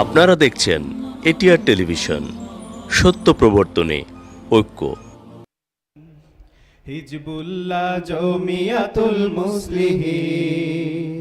আপনারা দেখছেন ATR television, সত্য প্রবর্তনে ঐক্য। হিজবুল্লাহ জমিয়াতুল মুসলিহিন,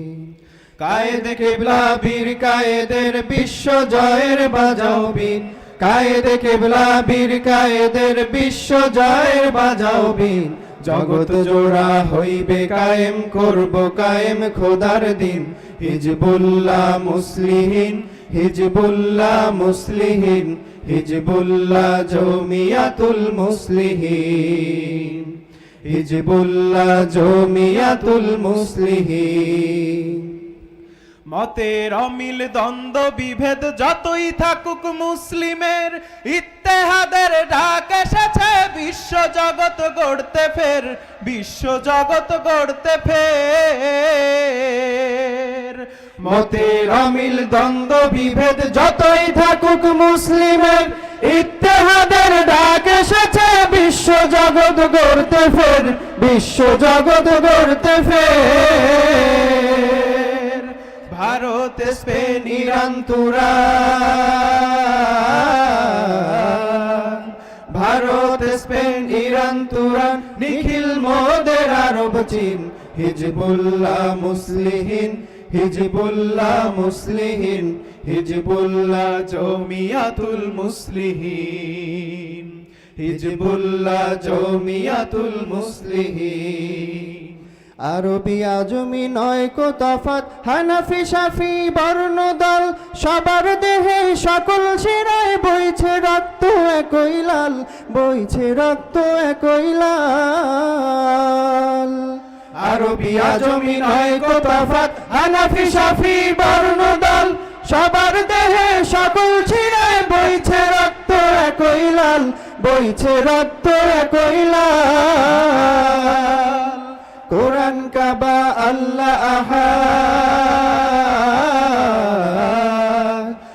কায়েদ কেবলা বীর, কায়েদের বিশ্ব জয়ের বাজাও বিন কায়েদ কেবলা বীর, কায়েদের বিশ্ব জয়ের বাজাও বিন জগত জোড়া হইবে কায়েম, করব কায়েম খোদার দিন। হিজবুল্লাহ মুসলিহিন হিজবুল্লাহ মুসলিহীন, হিজবুল্লাহ জমিয়াতুল মুসলিহীন, হিজবুল্লাহ জমিয়াতুল মুসলিহীন। মতের অমিল দ্বন্দ্ব বিভেদ যতই থাকুক মুসলিমের, ইত্তেহাদের এসেছে বিশ্ব জগৎ গড়তে ফের বিশ্ব জগৎ গড়তে ফের। মতের অমিল দ্বন্দ্ব বিভেদ যতই থাকুক মুসলিমের ইত্তেহাদের ডাক এসেছে বিশ্ব জগৎ গড়তে ফের বিশ্ব জগৎ গড়তে ফের। Bharat Spain Iran Turan. Iran Turan নিখিল মোদের আরব চীন। হিজবুল্লাহ মুসলিহীন হিজবুল্লাহ মুসলিহীন, হিজবুল্লাহ জমিয়াতুল মুসলিহীন, হিজবুল্লাহ জমিয়াতুল মুসলিহিন। আরবি আজমি নয় কো তফাত হানাফি, শাফি বর্ণদল সবার দেহে সকল শিরায় বইছে রক্ত একই লাল, বইছে রক্ত একই লাল। আরবি আজমি নয় কো তফাত হানাফি, শাফি বর্ণদল সবার দেহে সকল শিরায় বইছে রক্ত একই লাল, বইছে রক্ত একই লাল। কোরআন কাবা আল্লাহ আহা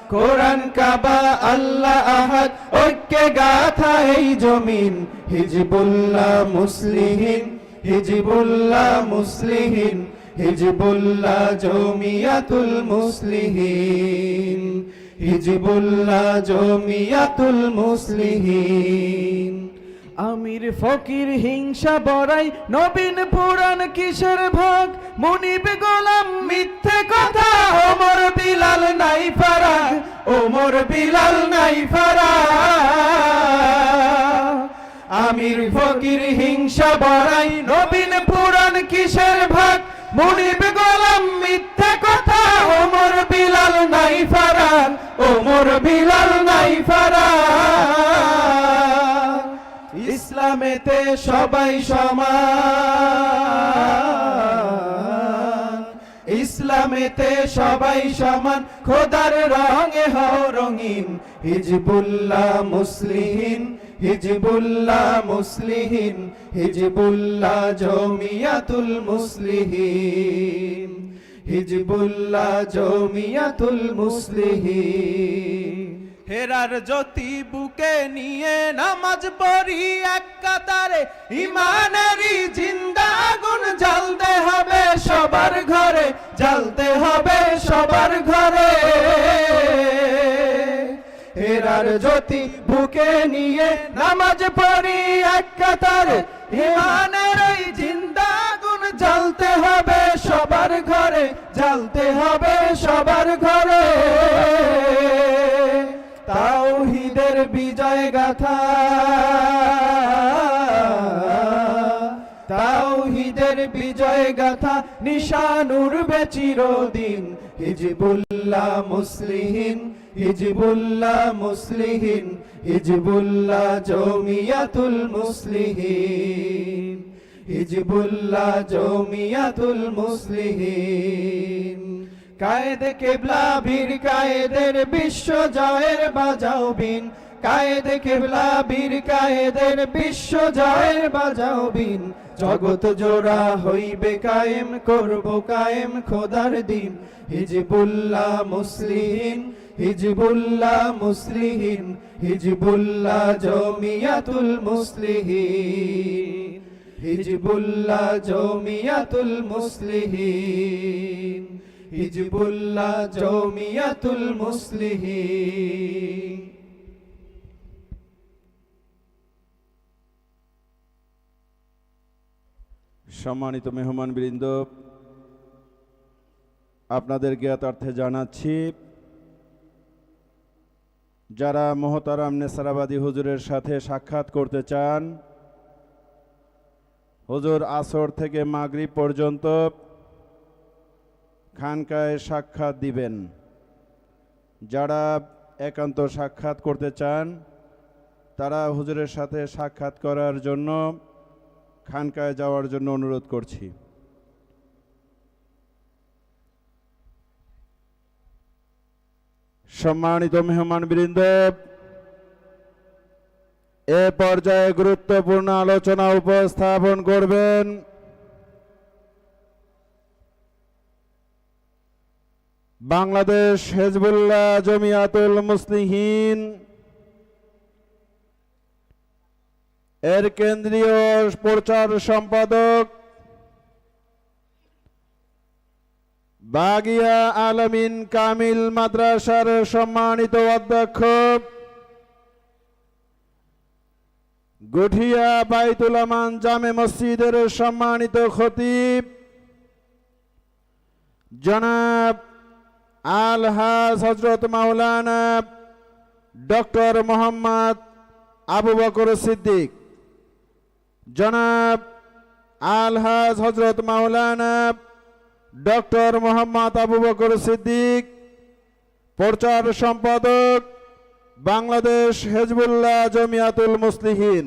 কোরআন কাবা আল্লাহ আহাদ। ঐক্যে গাথা এই জমিন। হিজবুল্লাহ মুসলিহিন। হিজবুল্লাহ মুসলিহিন। হিজবুল্লাহ জমিয়াতুল মুসলিহিন। হিজবুল্লাহ জমিয়াতুল মুসলিহিন। আমির ফকির হিংসা বড়াই, নবীন পুরাণ কিসের ভাগ? মনিব গোলাম মিথ্যে কথা, ওমর বিলাল নাই ফারাক, ওমর বিলাল নাই ফারাক। আমির ফকির হিংসা বড়াই, নবীন পুরাণ কিসের ভাগ? মনিব গোলাম মিথ্যে কথা, ওমর বিলাল নাই ফারাক, ওমর বিলাল নাই ফারাক। ইসলামেতে সবাই সমান। ইসলামেতে সবাই সমান, খোদার রঙে হও রঙিন। হিজবুল্লাহ মুসলিহিন হিজবুল্লাহ মুসলিহিন, হিজবুল্লাহ জমিয়াতুল মুসলিহিন। হিজবুল্লাহ জমিয়াতুল মুসলিহিন। হেরার জ্যোতি বুকে নিয়ে নামাজ পড়ি এক কাতারে ইমানেরই জিন্দা আগুন জ্বালতে হবে সবার ঘরে, জ্বালতে হবে সবার ঘরে। হেরার জ্যোতি বুকে নিয়ে নামাজ পড়ি এক কাতারে, ইমানের ওই জিন্দা আগুন জ্বালতে হবে সবার ঘরে, জ্বালতে হবে সবার ঘরে। তাওহীদের বিজয় গাথা। বিজয় গাথা নিশান উড়বে চিরদিন। হিজবুল্লাহ মুসলিহিন হিজবুল্লাহ মুসলিহিন, হিজবুল্লাহ জমিয়াতুল মুসলিহিন। হিজবুল্লাহ জমিয়াতুল মুসলিহিন। কায়েদ কেবলা বীর, কায়েদের বিশ্ব জয়ের বাজাও বিন। কায়েদ কেবলা, বীর কায়েদের বিশ্ব জয়ের বাজাও বিন। জগত জোড়া হইবে কায়েম, করব কায়েম খোদার দিন। হিজবুল্লাহ মুসলিহিন হিজবুল্লাহ মুসলিহিন, হিজবুল্লাহ জমিয়াতুল মুসলিহিন। হিজবুল্লাহ জমিয়াতুল মুসলিহিন, হিজবুল্লাহ জমিয়াতুল মুসলিহিন। সম্মানিত মেহমান বৃন্দ আপনাদের জ্ঞাতার্থে জানাচ্ছি, যারা মহতারাম নেসারাবাদী হুজুরের সাথে সাক্ষাৎ করতে চান, হুজুর আসর থেকে মাগরিব পর্যন্ত খানকায় সাক্ষাৎ দিবেন। যারা একান্ত সাক্ষাৎ করতে চান, তারা হুজুরের সাথে সাক্ষাৎ করার জন্য খানকায় যাওয়ার জন্য অনুরোধ করছি। সম্মানিত মেহমান বৃন্দ এ পর্যায়ে গুরুত্বপূর্ণ আলোচনা উপস্থাপন করবেন বাংলাদেশ হেজবুল্লাহ জমিয়াতুল মুসলিহীন এর কেন্দ্রীয় প্রচার সম্পাদক বাগিয়া আলমিন কামিল মাদ্রাসার সম্মানিত অধ্যক্ষ গুঠিয়া বাইতুল আমান জামে মসজিদের সম্মানিত খতিব জনাব আলহাজ হজরত মাওলানা ডক্টর মোহাম্মদ আবু বকর সিদ্দিক। জনাব আলহাজ হজরত মাওলানা ডক্টর মোহাম্মদ আবু বকর সিদ্দিক, প্রচার সম্পাদক বাংলাদেশ হেজবুল্লাহ জমিয়াতুল মুসলিহীন।